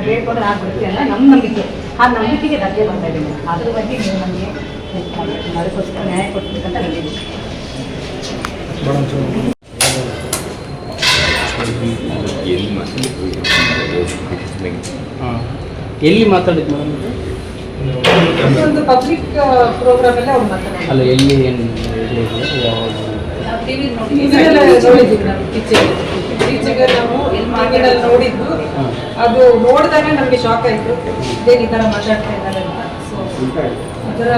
ಬೇಡ್ಕೊಂಡ್ರೆ ಆಗ್ಬಿಡುತ್ತೆ ಅಂತ ನಮ್ಮ ನಂಬಿಕೆ. ಆ ನಂಬಿಕೆಗೆ ಧಕ್ಕೆ ಬರ್ತಾ ಇದ್ದೀನಿ ಅದ್ರ ಬಗ್ಗೆ ನೀವು ನಮಗೆ ಅದಕ್ಕೋಸ್ಕರ ನ್ಯಾಯ ಕೊಡ್ಬೇಕಂತ ಹೇಳಿದ್ದೀನಿ. ಎಲ್ಲಿ ಮಾತಾಡಿದ್ರು ಹಾಂ. ಎಲ್ಲಿ ಮಾತಾಡಿದ್ದು ಮೇಡಮ್ ಒಂದು ಪಬ್ಲಿಕ್ ಪ್ರೋಗ್ರಾಮ್ ಎಲ್ಲ ಅವ್ರು ಮಾತಾಡ್ತಾರೆ ಅಲ್ಲ ಎಲ್ಲಿ ಏನು ಯಾವಾಗ ನಾವು ಟಿವಿನಲ್ಲಿ ನೋಡಿದ್ದು ಅದು ನೋಡಿದಾಗ ನಮಗೆ ಶಾಕ್ ಆಯಿತು. ಇದೇ ಈ ಥರ ಮಾತಾಡ್ತಾ ಇದ್ದಾರೆ ಅಂತ. ಸೊ ಅದರ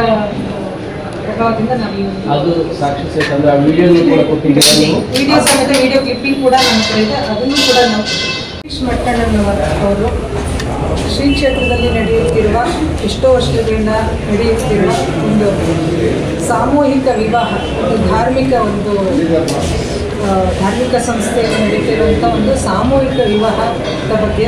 ಪ್ರಭಾವದಿಂದ ನಾವು ಅದು ಸಾಕ್ಷಿ ಸಹಿತ ಅಂದರೆ ಆ ವಿಡಿಯೋ ಕೂಡ ಕೊಟ್ಟಿದ್ದೀರಾ ವಿಡಿಯೋ ಸಮೇತ ವಿಡಿಯೋ ಕ್ಲಿಪ್ಪಿಂಗ್ ಕೂಡ ನಮ್ಮ ಹತ್ರ ಇದೆ. ಅದನ್ನು ಕೂಡ ನಾವು ಗಿರೀಶ್ ಮಟ್ಟಣ್ಣನವರ ಅವರು ಶ್ರೀ ಕ್ಷೇತ್ರದಲ್ಲಿ ನಡೆಯುತ್ತಿರುವ ಎಷ್ಟೋ ವರ್ಷಗಳಿಂದ ನಡೆಯುತ್ತಿರುವ ಒಂದು ಸಾಮೂಹಿಕ ವಿವಾಹ ಒಂದು ಧಾರ್ಮಿಕ ಒಂದು ಧಾರ್ಮಿಕ ಸಂಸ್ಥೆಯಲ್ಲಿ ನಡೀತಿರುವಂಥ ಒಂದು ಸಾಮೂಹಿಕ ವಿವಾಹದ ಬಗ್ಗೆ.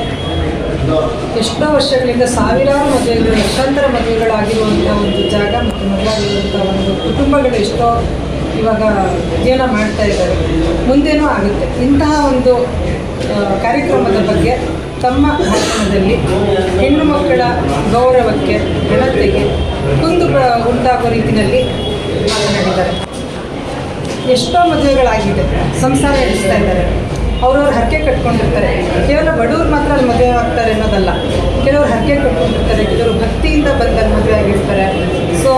ಎಷ್ಟೋ ವರ್ಷಗಳಿಂದ ಸಾವಿರಾರು ಮದುವೆಗಳು, ಲಕ್ಷಾಂತರ ಮದುವೆಗಳಾಗಿರುವಂಥ ಒಂದು ಜಾಗ ಮತ್ತು ಮದುವೆಯಾಗಿರುವಂಥ ಒಂದು ಕುಟುಂಬಗಳು ಎಷ್ಟೋ ಇವಾಗ ಜೀವನ ಮಾಡ್ತಾ ಇದ್ದಾರೆ. ಮುಂದೇನೂ ಆಗುತ್ತೆ. ಇಂತಹ ಒಂದು ಕಾರ್ಯಕ್ರಮದ ಬಗ್ಗೆ ತಮ್ಮ ಭಾಷಣದಲ್ಲಿ ಹೆಣ್ಣು ಮಕ್ಕಳ ಗೌರವಕ್ಕೆ, ಘನತೆಗೆ ಕುಂದು ಉಂಟಾಗೋ ರೀತಿಯಲ್ಲಿ ಮಾತನಾಡಿದ್ದಾರೆ. ಎಷ್ಟೋ ಮದುವೆಗಳಾಗಿದೆ. ಸಂಸಾರ ನಡೆಸ್ತಾ ಇದ್ದಾರೆ. ಅವ್ರವ್ರ ಹರಕೆ ಕಟ್ಕೊಂಡಿರ್ತಾರೆ. ಕೇವಲ ಬಡವ್ರು ಮಾತ್ರ ಅಲ್ಲಿ ಮದುವೆ ಆಗ್ತಾರೆ ಅನ್ನೋದಲ್ಲ. ಕೆಲವರು ಹರಕೆ ಕಟ್ಕೊಂಡಿರ್ತಾರೆ, ಕೆಲವರು ಭಕ್ತಿಯಿಂದ ಬಂದಲ್ಲಿ ಮದುವೆ ಆಗಿರ್ತಾರೆ. ಸೊ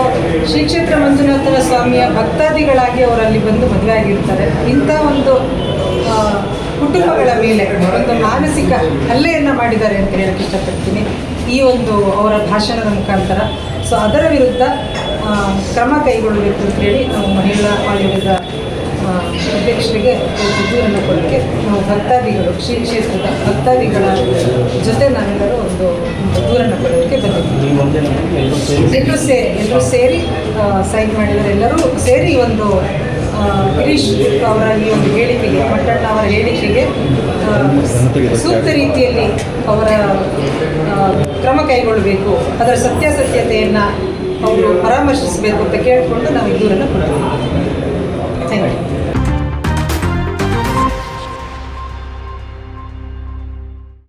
ಶ್ರೀ ಕ್ಷೇತ್ರ ಮಂಜುನಾಥನ ಸ್ವಾಮಿಯ ಭಕ್ತಾದಿಗಳಾಗಿ ಅವರಲ್ಲಿ ಬಂದು ಮದುವೆ ಆಗಿರ್ತಾರೆ. ಇಂಥ ಒಂದು ಕುಟುಂಬಗಳ ಮೇಲೆ ಒಂದು ಮಾನಸಿಕ ಹಲ್ಲೆಯನ್ನು ಮಾಡಿದ್ದಾರೆ ಅಂತ ಹೇಳಕ್ಕೆ ಇಷ್ಟಪಡ್ತೀನಿ. ಈ ಒಂದು ಅವರ ಭಾಷಣದ ಮುಖಾಂತರ. ಸೊ ಅದರ ವಿರುದ್ಧ ಕ್ರಮ ಕೈಗೊಳ್ಳಬೇಕು ಅಂತ ಹೇಳಿ ನಾವು ಮಹಿಳಾ ಆಯೋಗದ ಅಧ್ಯಕ್ಷರಿಗೆ ದೂರನ್ನು ಕೊಡೋಕ್ಕೆ ನಾವು ಭಕ್ತಾದಿಗಳು ಶ್ರೀ ಕ್ಷೇತ್ರದ ಭಕ್ತಾದಿಗಳ ಜೊತೆ ನಾವೆಲ್ಲರೂ ಒಂದು ದೂರನ್ನು ಕೊಡೋದಕ್ಕೆ ಬಂದಿದ್ದೀವಿ. ಎಲ್ಲರೂ ಸೇರಿ ಎಲ್ಲರೂ ಸೇರಿ ಸೈನ್ ಮಾಡಿದರೆಲ್ಲರೂ ಎಲ್ಲರೂ ಸೇರಿ ಒಂದು ಗಿರೀಶ್ ಅವರ ಈ ಒಂದು ಹೇಳಿಕೆಗೆ ಮಟ್ಟಣ್ಣ ಅವರ ಹೇಳಿಕೆಗೆ ಸೂಕ್ತ ರೀತಿಯಲ್ಲಿ ಅವರ ಕ್ರಮ ಕೈಗೊಳ್ಳಬೇಕು. ಅದರ ಸತ್ಯಾಸತ್ಯತೆಯನ್ನು ಅವರು ಪರಾಮರ್ಶಿಸಬೇಕು ಅಂತ ಕೇಳಿಕೊಂಡು ನಾವು ಈ ದೂರನ್ನು ಕೊಡ್ತೀವಿ ಥ್ಯಾಂಕ್ ಯು